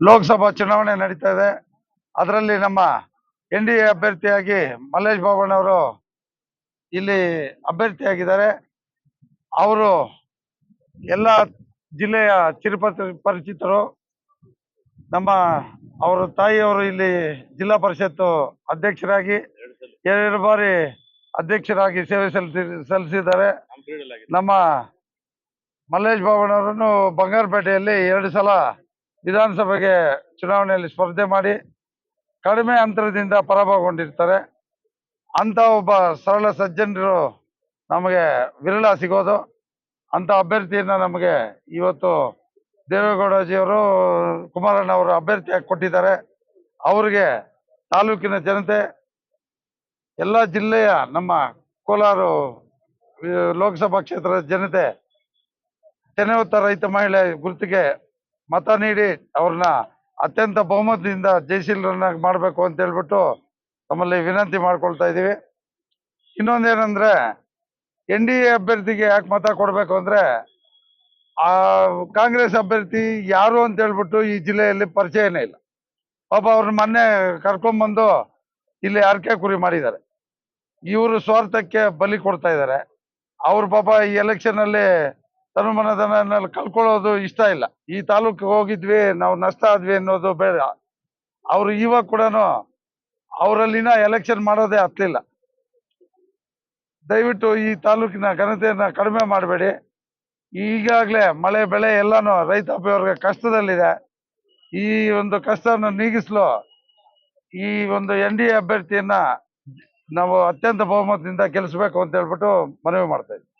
ಲೋಕಸಭಾ ಚುನಾವಣೆ ನಡೀತಾ ಇದೆ. ಅದರಲ್ಲಿ ನಮ್ಮ ಎನ್ ಡಿ ಎ ಅಭ್ಯರ್ಥಿಯಾಗಿ ಮಲ್ಲೇಶ್ ಬಾಬಣ್ಣವರು ಇಲ್ಲಿ ಅಭ್ಯರ್ಥಿಯಾಗಿದ್ದಾರೆ. ಅವರು ಎಲ್ಲ ಜಿಲ್ಲೆಯ ಚಿರಪತಿ ಪರಿಚಿತರು. ನಮ್ಮ ಅವರ ತಾಯಿಯವರು ಇಲ್ಲಿ ಜಿಲ್ಲಾ ಪರಿಷತ್ತು ಅಧ್ಯಕ್ಷರಾಗಿ ಎರಡು ಬಾರಿ ಅಧ್ಯಕ್ಷರಾಗಿ ಸೇವೆ ಸಲ್ಲಿಸಿ, ಸಲ್ಲಿಸಿದ್ದಾರೆ. ನಮ್ಮ ಮಲ್ಲೇಶ್ ಬಾಬಣ್ಣವರನ್ನು ಬಂಗಾರಪೇಟೆಯಲ್ಲಿ ಎರಡು ಸಲ ವಿಧಾನಸಭೆಗೆ ಚುನಾವಣೆಯಲ್ಲಿ ಸ್ಪರ್ಧೆ ಮಾಡಿ ಕಡಿಮೆ ಅಂತರದಿಂದ ಪರಾಭವಗೊಂಡಿರ್ತಾರೆ. ಅಂತ ಒಬ್ಬ ಸರಳ ಸಜ್ಜನರು ನಮಗೆ ವಿರಳ ಸಿಗೋದು. ಅಂಥ ಅಭ್ಯರ್ಥಿಯನ್ನು ನಮಗೆ ಇವತ್ತು ದೇವೇಗೌಡಜಿಯವರು, ಕುಮಾರಣ್ಣ ಅವರು ಅಭ್ಯರ್ಥಿಯಾಗಿ ಕೊಟ್ಟಿದ್ದಾರೆ. ಅವರಿಗೆ ತಾಲೂಕಿನ ಜನತೆ, ಎಲ್ಲ ಜಿಲ್ಲೆಯ ನಮ್ಮ ಕೋಲಾರ, ಲೋಕಸಭಾ ಕ್ಷೇತ್ರದ ಜನತೆ, ತೆನೆಯುತ್ತ ರೈತ ಮಹಿಳೆ ಗುರುತಿಗೆ ಮತ ನೀಡಿ ಅವ್ರನ್ನ ಅತ್ಯಂತ ಬಹುಮತದಿಂದ ಜಯಶೀಲರನ್ನಾಗಿ ಮಾಡಬೇಕು ಅಂತ ಹೇಳ್ಬಿಟ್ಟು ತಮ್ಮಲ್ಲಿ ವಿನಂತಿ ಮಾಡ್ಕೊಳ್ತಾ ಇದ್ದೀವಿ ಇನ್ನೊಂದೇನಂದ್ರೆ ಎನ್ ಡಿ ಎ ಅಭ್ಯರ್ಥಿಗೆ ಯಾಕೆ ಮತ ಕೊಡಬೇಕು ಅಂದ್ರೆ ಆ ಕಾಂಗ್ರೆಸ್ ಅಭ್ಯರ್ಥಿ ಯಾರು ಅಂತ ಹೇಳ್ಬಿಟ್ಟು ಈ ಜಿಲ್ಲೆಯಲ್ಲಿ ಪರಿಚಯನೇ ಇಲ್ಲ. ಪಾಪ ಅವ್ರನ್ನ ಮೊನ್ನೆ ಕರ್ಕೊಂಬಂದು ಇಲ್ಲಿ ಅರ್ಕೆ ಕುರಿ ಮಾಡಿದ್ದಾರೆ ಇವರು ಸ್ವಾರ್ಥಕ್ಕೆ ಬಲಿ ಕೊಡ್ತಾ ಇದ್ದಾರೆ. ಅವ್ರ ಪಾಪ ಈ ಎಲೆಕ್ಷನ್ ಅಲ್ಲಿ ತನುಮನದನ್ನ ಕಳ್ಕೊಳ್ಳೋದು ಇಷ್ಟ ಇಲ್ಲ. ಈ ತಾಲೂಕಿಗೆ ಹೋಗಿದ್ವಿ, ನಾವು ನಷ್ಟ ಆದ್ವಿ ಅನ್ನೋದು ಬೇಡ. ಅವ್ರು ಇವಾಗ ಕೂಡ ಅವರಲ್ಲಿನ ಎಲೆಕ್ಷನ್ ಮಾಡೋದೇ ಹತ್ತಲಿಲ್ಲ ದಯವಿಟ್ಟು ಈ ತಾಲೂಕಿನ ಘನತೆಯನ್ನ ಕಡಿಮೆ ಮಾಡಬೇಡಿ. ಈಗಾಗಲೇ ಮಳೆ, ಬೆಳೆ ಎಲ್ಲಾನು ರೈತಾಪಿಯವ್ರಿಗೆ ಕಷ್ಟದಲ್ಲಿದೆ. ಈ ಒಂದು ಕಷ್ಟವನ್ನು ನೀಗಿಸಲು ಈ ಒಂದು ಎನ್ ಡಿ ಎ ಅಭ್ಯರ್ಥಿಯನ್ನ ನಾವು ಅತ್ಯಂತ ಬಹುಮತದಿಂದ ಗೆಲ್ಲಿಸ್ಬೇಕು ಅಂತ ಹೇಳ್ಬಿಟ್ಟು ಮನವಿ ಮಾಡ್ತಾ ಇದ್ದೀವಿ